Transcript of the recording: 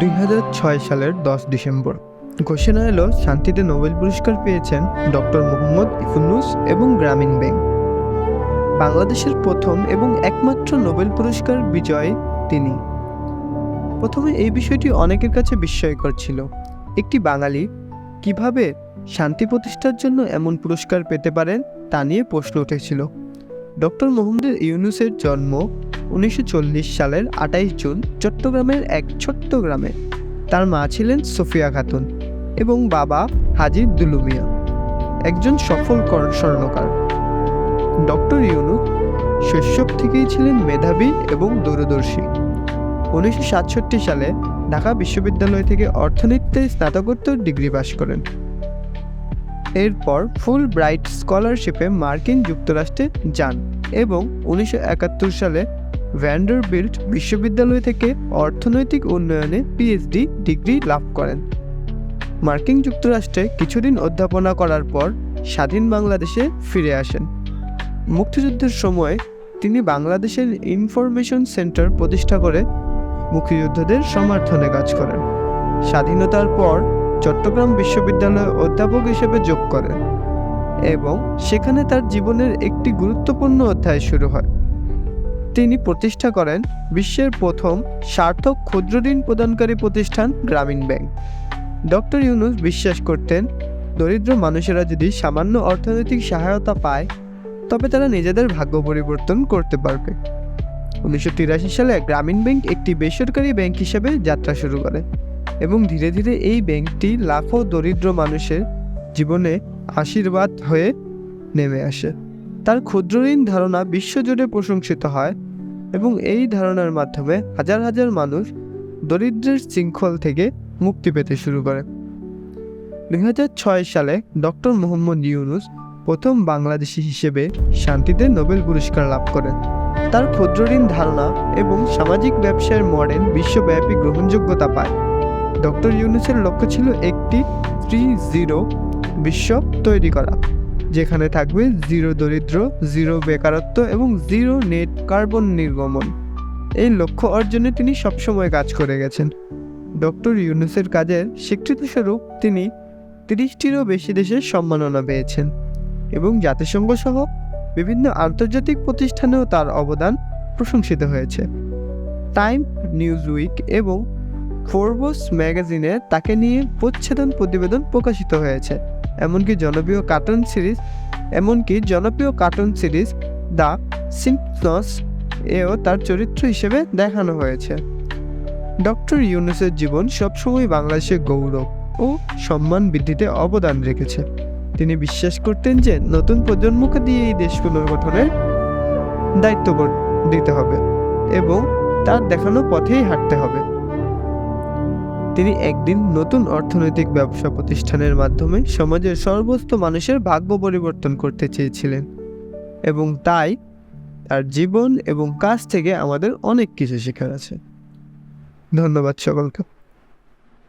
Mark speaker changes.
Speaker 1: দুই হাজার ছয় সালের দশ ডিসেম্বর ঘোষণা এলো শান্তিতে নোবেল পুরস্কার পেয়েছেন ডক্টর মোহাম্মদ ইফুন্নুস এবং গ্রামীণ ব্যাংক। বাংলাদেশের প্রথম এবং একমাত্র নোবেল পুরস্কার বিজয় তিনি। প্রথমে এই বিষয়টি অনেকের কাছে বিস্ময়কর ছিল। একটি বাঙালি কীভাবে শান্তি প্রতিষ্ঠার জন্য এমন পুরস্কার পেতে পারেন তা নিয়ে প্রশ্ন উঠেছিল। ডক্টর মোহাম্মদ ইউনুসের জন্ম উনিশশো চল্লিশ সালের আটাইশ জুন চট্টগ্রামের এক ছোট্ট গ্রামে। তার মা ছিলেন সোফিয়া খাতুন এবং বাবা হাজির দুলুমিয়া। একজন সফল স্বর্ণকার। ডক্টর ইউনুস শৈশব থেকেই ছিলেন মেধাবী এবং দূরদর্শী। উনিশশো সাতষট্টি সালে ঢাকা বিশ্ববিদ্যালয় থেকে অর্থনীতিতে স্নাতকোত্তর ডিগ্রি পাশ করেন। এরপর ফুল ব্রাইট স্কলারশিপে মার্কিন যুক্তরাষ্ট্রে যান এবং উনিশশো একাত্তর সালে ভ্যান্ডারবিল্ট বিশ্ববিদ্যালয় থেকে অর্থনৈতিক উন্নয়নে পিএইচডি ডিগ্রি লাভ করেন। মার্কিন যুক্তরাষ্ট্রে কিছুদিন অধ্যাপনা করার পর স্বাধীন বাংলাদেশে ফিরে আসেন। মুক্তিযুদ্ধের সময় তিনি বাংলাদেশের ইনফরমেশন সেন্টার প্রতিষ্ঠা করে মুক্তিযোদ্ধাদের সমর্থনে কাজ করেন। স্বাধীনতার পর চট্টগ্রাম বিশ্ববিদ্যালয়ে অধ্যাপক হিসেবে যোগ করেন এবং সেখানে তার জীবনের একটি গুরুত্বপূর্ণ অধ্যায় শুরু হয়। তিনি প্রতিষ্ঠা করেন বিশ্বের প্রথম সার্থক ক্ষুদ্র ঋণ প্রদানকারী প্রতিষ্ঠান গ্রামীণ ব্যাংক। ডক্টর ইউনুস বিশ্বাস করতেন, দরিদ্র মানুষেরা যদি সামান্য অর্থনৈতিক সহায়তা পায়, তবে তারা নিজেদের ভাগ্য পরিবর্তন করতে পারবে। উনিশশো তিরাশি সালে গ্রামীণ ব্যাংক একটি বেসরকারি ব্যাংক হিসেবে যাত্রা শুরু করে। এবং ধীরে ধীরে এই ব্যাংকটি লাখো দরিদ্র মানুষের জীবনে আশীর্বাদ হয়ে নেমে আসে। তার ক্ষুদ্র ঋণ ধারণা বিশ্বজুড়ে প্রশংসিত হয় এবং এই ধারণার মাধ্যমে হাজার হাজার মানুষ দরিদ্রের শৃঙ্খল থেকে মুক্তি পেতে শুরু করে। দুই সালে ডক্টর মোহাম্মদ ইউনুস প্রথম বাংলাদেশি হিসেবে শান্তিতে নোবেল পুরস্কার লাভ করেন। তার ক্ষুদ্র ঋণ ধারণা এবং সামাজিক ব্যবসায়ের মডেল বিশ্বব্যাপী গ্রহণযোগ্যতা পায়। ডক্টর ইউনুসের লক্ষ্য ছিল একটি থ্রি জিরো বিশ্ব তৈরি করা, যেখানে থাকবে জিরো দরিদ্র, জিরো বেকারত্ব এবং জিরো নেট কার্বন নির্গমন। এই লক্ষ্য অর্জনে তিনি সবসময় কাজ করে গেছেন। ডক্টর ইউনুসের কাজের স্বীকৃতিস্বরূপ তিনি তিরিশটিরও বেশি দেশের সম্মাননা পেয়েছেন এবং জাতিসংঘ সহ বিভিন্ন আন্তর্জাতিক প্রতিষ্ঠানেও তার অবদান প্রশংসিত হয়েছে। টাইম নিউজ উইক এবং ফোরবোস ম্যাগাজিনে তাকে নিয়ে প্রচ্ছেদন প্রতিবেদন প্রকাশিত হয়েছে। এমনকি জনপ্রিয় কার্টুন সিরিজ এমনকি জনপ্রিয় কার্টুন সিরিজ দ্য সিম্পসনস এও তার চরিত্র হিসেবে দেখানো হয়েছে। ডক্টর ইউনুসের জীবন সবসময় বাংলাদেশের গৌরব ও সম্মান বৃদ্ধিতে অবদান রেখেছে। তিনি বিশ্বাস করতেন যে নতুন প্রজন্মকে দিয়ে এই দেশ পুনর্গঠনের দায়িত্ব দিতে হবে এবং তার দেখানো পথেই হাঁটতে হবে। তিনি একদিন নতুন অর্থনৈতিক ব্যবসা প্রতিষ্ঠানের মাধ্যমে সমাজের সর্বস্ত মানুষের ভাগ্য পরিবর্তন করতে চেয়েছিলেন এবং তাই তার জীবন এবং কাজ থেকে আমাদের অনেক কিছু শেখার আছে। ধন্যবাদ সকলকে।